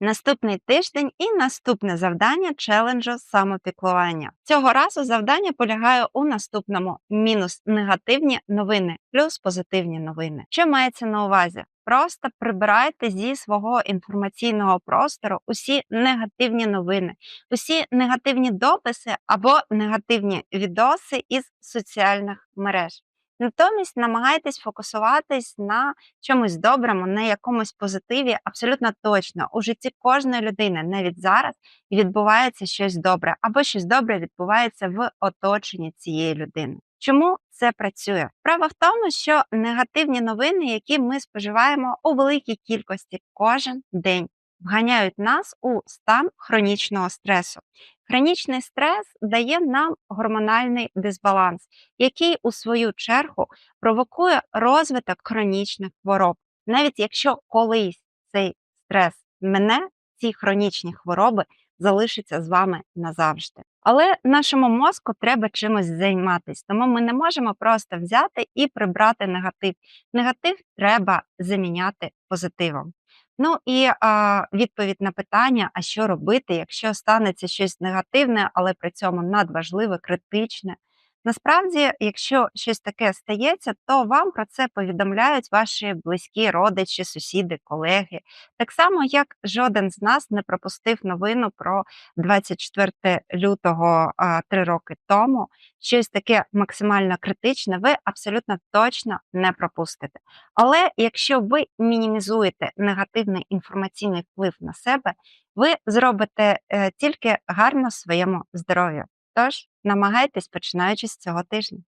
Наступний тиждень і наступне завдання челенджу самопіклування. Цього разу завдання полягає у наступному: мінус негативні новини, плюс позитивні новини. Що мається на увазі? Просто прибирайте зі свого інформаційного простору усі негативні новини, усі негативні дописи або негативні відоси із соціальних мереж. Натомість намагайтесь фокусуватись на чомусь доброму, на якомусь позитиві, абсолютно точно у житті кожної людини, навіть зараз, відбувається щось добре, або щось добре відбувається в оточенні цієї людини. Чому це працює? Справа в тому, що негативні новини, які ми споживаємо у великій кількості кожен день, вганяють нас у стан хронічного стресу. Хронічний стрес дає нам гормональний дисбаланс, який у свою чергу провокує розвиток хронічних хвороб. Навіть якщо колись цей стрес мене, ці хронічні хвороби залишаться з вами назавжди. Але нашому мозку треба чимось займатися, тому ми не можемо просто взяти і прибрати негатив. Негатив треба заміняти позитивом. Ну і а, відповідь на питання: а що робити, якщо станеться щось негативне, але при цьому надважливе, критичне. Насправді, якщо щось таке стається, то вам про це повідомляють ваші близькі родичі, сусіди, колеги. Так само, як жоден з нас не пропустив новину про 24 лютого три роки тому, щось таке максимально критичне, ви абсолютно точно не пропустите. Але якщо ви мінімізуєте негативний інформаційний вплив на себе, ви зробите е, тільки гарно своєму здоров'ю. Тож намагайтесь починаючи з цього тижня.